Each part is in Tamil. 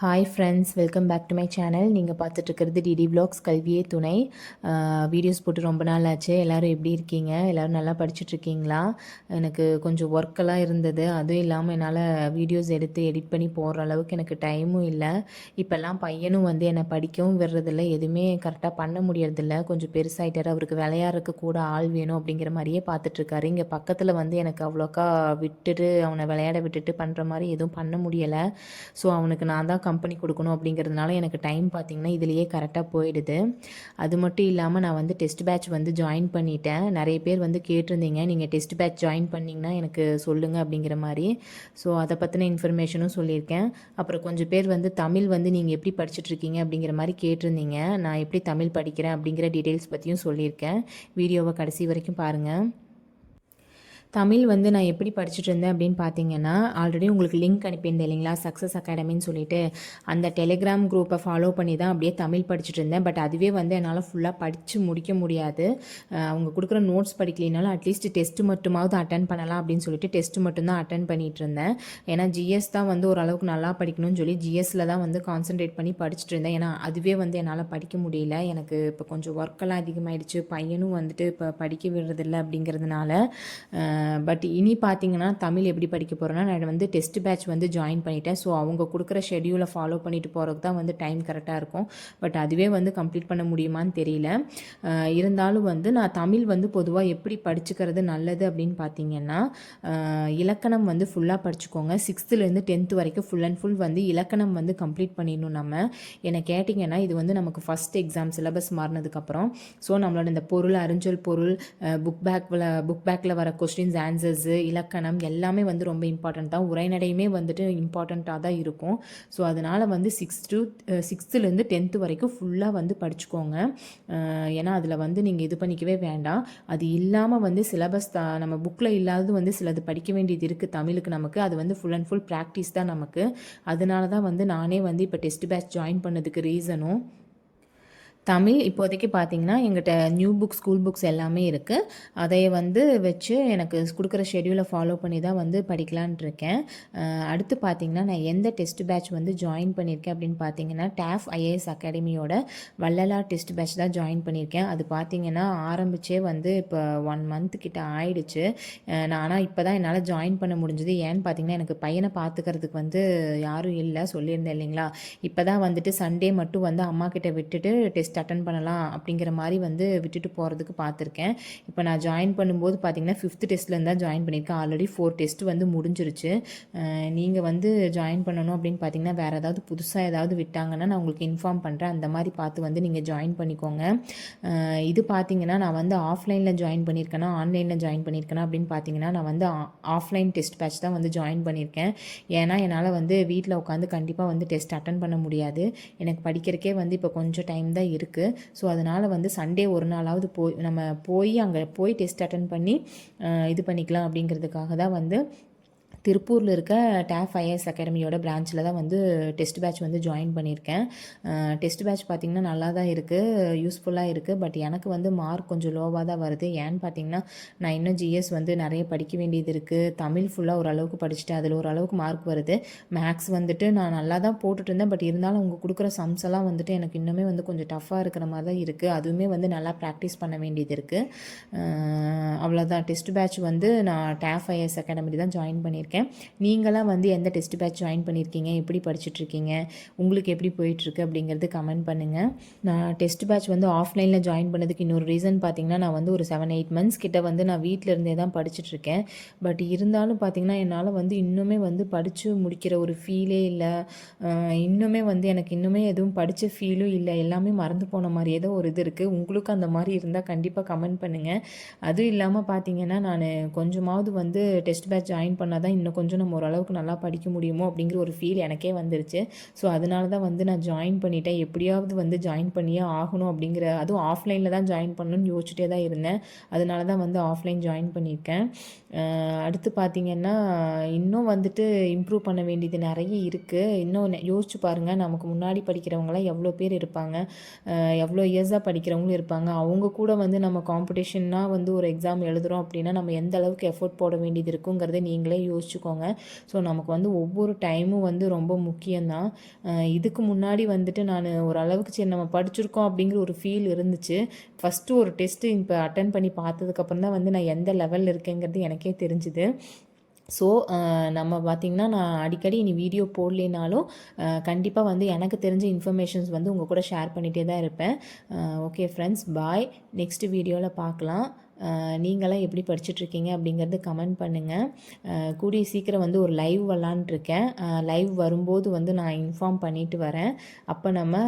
Hi friends welcome back to my channel நீங்கள் பார்த்துட்ருக்கிறது டிடி vlogs கல்வியே துணை. வீடியோஸ் போட்டு ரொம்ப நாள் ஆச்சு. எல்லோரும் எப்படி இருக்கீங்க? எல்லோரும் நல்லா படிச்சுட்ருக்கீங்களா எனக்கு கொஞ்சம் ஒர்க்கெல்லாம் இருந்தது. அதுவும் இல்லாமல் என்னால் வீடியோஸ் எடுத்து எடிட் பண்ணி போடுற அளவுக்கு எனக்கு டைமும் இல்லை. இப்போல்லாம் பையனும் வந்து என்னை படிக்கவும் விடுறதில்ல. எதுவுமே கரெக்டாக பண்ண முடியறதில்ல. கொஞ்சம் பெருசாகிட்டார் அவருக்கு விளையாடுறக்கு கூட ஆள் வேணும் அப்படிங்கிற மாதிரியே பார்த்துட்ருக்காரு இங்கே பக்கத்தில் வந்து எனக்கு அவ்வளோக்கா விட்டுட்டு அவனை விளையாட விட்டுட்டு பண்ணுற மாதிரி எதுவும் பண்ண முடியலை. ஸோ அவனுக்கு நான் தான் கம்பெனி கொடுக்கணும் அப்படிங்கிறதுனால எனக்கு டைம் பார்த்திங்கன்னா இதுலேயே கரெக்டாக போயிடுது. அது மட்டும் இல்லாமல் நான் வந்து டெஸ்ட் பேட்ச் வந்து ஜாயின் பண்ணிட்டேன். நிறைய பேர் வந்து கேட்டிருந்தீங்க. நீங்கள் டெஸ்ட் பேட்ச் ஜாயின் பண்ணிங்கன்னா எனக்கு சொல்லுங்கள் அப்படிங்கிற மாதிரி. ஸோ அதை பற்றின இன்ஃபர்மேஷனும் சொல்லியிருக்கேன். அப்புறம் கொஞ்சம் பேர் வந்து தமிழ் வந்து நீங்கள் எப்படி படிச்சுட்ருக்கீங்க அப்படிங்கிற மாதிரி கேட்டிருந்தீங்க. நான் எப்படி தமிழ் படிக்கிறேன் அப்படிங்கிற டீட்டெயில்ஸ் பற்றியும் சொல்லியிருக்கேன். வீடியோவை கடைசி வரைக்கும் பாருங்கள் தமிழ் வந்து நான் எப்படி படிச்சுட்டு இருந்தேன் அப்படின்னு பார்த்தீங்கன்னா ஆல்ரெடி உங்களுக்கு லிங்க் அனுப்பியிருந்தேன் இல்லைங்களா? சக்ஸஸ் அகாடமின்னு சொல்லிட்டு. அந்த டெலிகிராம் குரூப்பை ஃபாலோ பண்ணி தான் அப்படியே தமிழ் படிச்சுட்டு இருந்தேன். பட் அதுவே வந்து என்னால் ஃபுல்லாக படித்து முடிக்க முடியாது. அவங்க கொடுக்குற நோட்ஸ் படிக்கலினாலும் அட்லீஸ்ட் டெஸ்ட் மட்டுமாவது அட்டன் பண்ணலாம் அப்படின்னு சொல்லிட்டு டெஸ்ட் மட்டும்தான் அட்டன் பண்ணிட்டு இருந்தேன். ஏன்னா ஜிஎஸ் தான் வந்து ஓரளவுக்கு நல்லா படிக்கணும்னு சொல்லி ஜிஎஸ்ல தான் வந்து கான்சென்ட்ரேட் பண்ணி படிச்சுட்டு இருந்தேன். ஏன்னா அதுவே வந்து என்னால் படிக்க முடியல. எனக்கு இப்போ கொஞ்சம் ஒர்க்கெல்லாம் அதிகமாகிடுச்சு பையனும் வந்துட்டு இப்போ படிக்க விடுறதில்ல அப்படிங்கிறதுனால பட் இனி பார்த்தீங்கன்னா தமிழ் எப்படி படிக்க போகிறேன்னா நான் வந்து டெஸ்ட் பேட்ச் வந்து ஜாயின் பண்ணிட்டேன். ஸோ அவங்க கொடுக்குற ஷெடியூலை ஃபாலோ பண்ணிட்டு போகிறதுக்கு தான் வந்து டைம் கரெக்டாக இருக்கும். பட் அதுவே வந்து கம்ப்ளீட் பண்ண முடியுமான்னு தெரியல. இருந்தாலும் வந்து நான் தமிழ் வந்து பொதுவாக எப்படி படிச்சுக்கிறது நல்லது அப்படின்னு பார்த்தீங்கன்னா இலக்கணம் வந்து ஃபுல்லாக படிச்சுக்கோங்க. சிக்ஸ்த்துலேருந்து டென்த்து வரைக்கும் ஃபுல் அண்ட் ஃபுல் வந்து இலக்கணம் வந்து கம்ப்ளீட் பண்ணிடணும் நம்ம. என்னை கேட்டிங்கன்னா இது வந்து நமக்கு ஃபஸ்ட் எக்ஸாம் சிலபஸ் மாறினதுக்கப்புறம் ஸோ நம்மளோட இந்த பொருள் அறிஞ்சொல் பொருள் புக் பேக்கில் புக் பேக்கில் வர கொஸ்டின் கொஷின்ஸ் ஆன்சர்ஸு இலக்கணம் எல்லாமே வந்து ரொம்ப இம்பார்ட்டண்ட் தான். உரைநடையுமே வந்துட்டு இம்பார்ட்டண்ட்டாக தான் இருக்கும். ஸோ அதனால் வந்து சிக்ஸ் டு சிக்ஸ்த்துலேருந்து டென்த்து வரைக்கும் ஃபுல்லாக வந்து படிச்சுக்கோங்க. ஏன்னா அதில் வந்து நீங்கள் இது பண்ணிக்கவே வேண்டாம். அது இல்லாமல் வந்து சிலபஸ் தான் நம்ம புக்கில் இல்லாதது வந்து சிலது படிக்க வேண்டியது இருக்குது தமிழுக்கு நமக்கு. அது வந்து ஃபுல் அண்ட் ஃபுல் ப்ராக்டிஸ் தான் நமக்கு. அதனால தான் வந்து நானே வந்து இப்போ டெஸ்ட் பேட்ச் ஜாயின் பண்ணதுக்கு ரீசனும் தமிழ் இப்போதைக்கு பார்த்தீங்கன்னா எங்கிட்ட நியூ புக் ஸ்கூல் புக்ஸ் எல்லாமே இருக்குது அதை வந்து வச்சு எனக்கு கொடுக்குற ஷெடியூலை ஃபாலோ பண்ணி தான் வந்து படிக்கலான் இருக்கேன். அடுத்து பார்த்தீங்கன்னா நான் எந்த டெஸ்ட் பேட்ச் வந்து ஜாயின் பண்ணியிருக்கேன் அப்படின்னு பார்த்தீங்கன்னா டேஃப் ஐஏஎஸ் அகாடமியோட வள்ளலா டெஸ்ட் பேட்ச் தான் ஜாயின் பண்ணியிருக்கேன் அது பார்த்தீங்கன்னா ஆரம்பிச்சே வந்து இப்போ ஒன் மந்த் கிட்ட ஆயிடுச்சு. நான் ஆனால் இப்போ தான் என்னால் ஜாயின் பண்ண முடிஞ்சது. ஏன்னு பார்த்தீங்கன்னா எனக்கு பையனை பார்த்துக்கிறதுக்கு வந்து யாரும் இல்லை சொல்லியிருந்தேன் இல்லைங்களா? இப்போ தான் வந்துட்டு சண்டே மட்டும் வந்து அம்மா கிட்ட விட்டுட்டு டெஸ்ட் அட்டன் பண்ணலாம் அப்படிங்கிற மாதிரி வந்து விட்டுட்டு போகிறதுக்கு பார்த்துருக்கேன். இப்போ நான் ஜாயின் பண்ணும்போது பார்த்தீங்கன்னா ஃபிஃப்த் டெஸ்ட்லேருந்து தான் ஜாயின் பண்ணியிருக்கேன். ஆல்ரெடி ஃபோர் டெஸ்ட் வந்து முடிஞ்சிருச்சு. நீங்கள் வந்து ஜாயின் பண்ணணும் அப்படின்னு பார்த்தீங்கன்னா வேறு ஏதாவது புதுசாக ஏதாவது விட்டாங்கன்னா நான் உங்களுக்கு இன்ஃபார்ம் பண்ணுறேன் அந்த மாதிரி பார்த்து வந்து நீங்கள் ஜாயின் பண்ணிக்கோங்க. இது பார்த்தீங்கன்னா நான் வந்து ஆஃப்லைனில் ஜாயின் பண்ணியிருக்கேனா ஆன்லைனில் ஜாயின் பண்ணியிருக்கேனா அப்படின்னு பார்த்தீங்கன்னா நான் வந்து ஆஃப்லைன் டெஸ்ட் பேட்ச் தான் வந்து ஜாயின் பண்ணியிருக்கேன். ஏன்னா என்னால் வந்து வீட்டில் உட்காந்து கண்டிப்பாக வந்து டெஸ்ட் அட்டன் பண்ண முடியாது. எனக்கு படிக்கிறக்கே வந்து இப்போ கொஞ்சம் டைம் தான் இருக்குது ஸோ அதனால் வந்து சண்டே ஒரு நாளாவது போய் நம்ம போய் அங்கே போய் டெஸ்ட் அட்டன் பண்ணி இது பண்ணிக்கலாம் அப்படிங்கிறதுக்காக தான் வந்து திருப்பூரில் இருக்க டேஃப் ஐஎஸ் அகாடமியோட பிரான்ச்சில் தான் வந்து டெஸ்ட் பேட்ச் வந்து ஜாயின் பண்ணியிருக்கேன். டெஸ்ட் பேட்ச் பார்த்திங்கன்னா நல்லா தான் இருக்குது யூஸ்ஃபுல்லாக இருக்குது பட் எனக்கு வந்து மார்க் கொஞ்சம் லோவாக தான் வருது. ஏன்னு பார்த்தீங்கன்னா நான் இன்னும் ஜிஎஸ் வந்து நிறைய படிக்க வேண்டியது இருக்குது தமிழ் ஃபுல்லாக ஓரளவுக்கு படிச்சுட்டு அதில் ஓரளவுக்கு மார்க் வருது. மேக்ஸ் வந்துட்டு நான் நல்லா தான் போட்டுட்டு இருந்தேன். பட் இருந்தாலும் அவங்க கொடுக்குற சம்ஸ் எல்லாம் வந்துட்டு எனக்கு இன்னுமே வந்து கொஞ்சம் டஃப்பாக இருக்கிற மாதிரி தான் இருக்குது அதுவுமே வந்து நல்லா ப்ராக்டிஸ் பண்ண வேண்டியது இருக்குது அவ்வளோதான் டெஸ்ட் பேட்ச் வந்து நான் டேஃப் ஐஎஸ் அகாடமி தான் ஜாயின் பண்ணியிருக்கேன். நீங்களாம் வந்து எந்த டெஸ்ட் பேட்ச் ஜாயின் பண்ணியிருக்கீங்க? எப்படி படிச்சுட்ருக்கீங்க உங்களுக்கு எப்படி போயிட்டுருக்கு? அப்படிங்கிறது கமெண்ட் பண்ணுங்கள் நான் டெஸ்ட் பேட்ச் வந்து ஆஃப்லைனில் ஜாயின் பண்ணதுக்கு இன்னொரு ரீசன் பார்த்தீங்கன்னா நான் வந்து ஒரு செவன் எயிட் மந்த்ஸ் கிட்ட வந்து நான் வீட்டில் இருந்தே தான் படிச்சுட்ருக்கேன் பட் இருந்தாலும் பார்த்தீங்கன்னா என்னால் வந்து இன்னுமே வந்து படித்து முடிக்கிற ஒரு ஃபீலே இல்லை. இன்னுமே வந்து எனக்கு இன்னுமே எதுவும் படித்த ஃபீலும் இல்லை. எல்லாமே மறந்து போன மாதிரி ஏதோ ஒரு இது இருக்குது உங்களுக்கு அந்த மாதிரி இருந்தால் கண்டிப்பாக கமெண்ட் பண்ணுங்கள் அதுவும் இல்லாமல் பார்த்தீங்கன்னா நான் கொஞ்சமாவது வந்து டெஸ்ட் பேட்ச் ஜாயின் பண்ணால் தான் இன்னும் கொஞ்சம் நம்ம ஓரளவுக்கு நல்லா படிக்க முடியுமோ அப்படிங்கிற ஒரு ஃபீல் எனக்கே வந்துருச்சு. ஸோ அதனால தான் வந்து நான் ஜாயின் பண்ணிட்டேன். எப்படியாவது வந்து ஜாயின் பண்ணியே ஆகணும் அப்படிங்கிற அதுவும் ஆஃப்லைனில் தான் ஜாயின் பண்ணணும்னு யோசிச்சுட்டே தான் இருந்தேன். அதனால தான் வந்து ஆஃப்லைன் ஜாயின் பண்ணியிருக்கேன். அடுத்து பார்த்தீங்கன்னா இன்னும் வந்துட்டு இம்ப்ரூவ் பண்ண வேண்டியது நிறைய இருக்குது இன்னும் யோசிச்சு பாருங்கள் நமக்கு முன்னாடி படிக்கிறவங்களாம் எவ்வளோ பேர் இருப்பாங்க. எவ்வளோ இயர்ஸாக படிக்கிறவங்களும் இருப்பாங்க. அவங்க கூட வந்து நம்ம காம்படிஷன்னா வந்து ஒரு எக்ஸாம் எழுதுகிறோம் அப்படின்னா நம்ம எந்த அளவுக்கு எஃபோர்ட் போட வேண்டியது இருக்குங்கிறத நீங்களே யோசிச்சுக்கோங்க. ஸோ நமக்கு வந்து ஒவ்வொரு டைமும் வந்து ரொம்ப முக்கியம்தான். இதுக்கு முன்னாடி வந்துட்டு நான் ஓரளவுக்கு சரி நம்ம படிச்சிருக்கோம் அப்படிங்கிற ஒரு ஃபீல் இருந்துச்சு. ஃபஸ்ட்டு ஒரு டெஸ்ட்டு இப்போ அட்டன் பண்ணி பார்த்ததுக்கப்புறம் தான் வந்து நான் எந்த லெவலில் இருக்கேங்கிறது எனக்கே தெரிஞ்சுது. ஸோ நம்ம பார்த்திங்கன்னா நான் அடிக்கடி இனி வீடியோ போடலினாலும் கண்டிப்பாக வந்து எனக்கு தெரிஞ்ச இன்ஃபர்மேஷன்ஸ் வந்து உங்கள் கூட ஷேர் பண்ணிகிட்டே தான் இருப்பேன். ஓகே ஃப்ரெண்ட்ஸ் பாய் நெக்ஸ்ட் வீடியோவில் பார்க்கலாம் நீங்களாம் எப்படி படிச்சுட்ருக்கீங்க அப்படிங்கிறது கமெண்ட் பண்ணுங்கள் கூடிய சீக்கிரம் வந்து ஒரு லைவ் வரலான்ட்ருக்கேன் லைவ் வரும்போது வந்து நான் இன்ஃபார்ம் பண்ணிட்டு வரேன். அப்போ நம்ம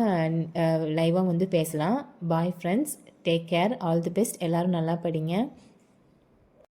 லைவாக வந்து பேசலாம். Bye friends take care all the best எல்லோரும் நல்லா படிங்க.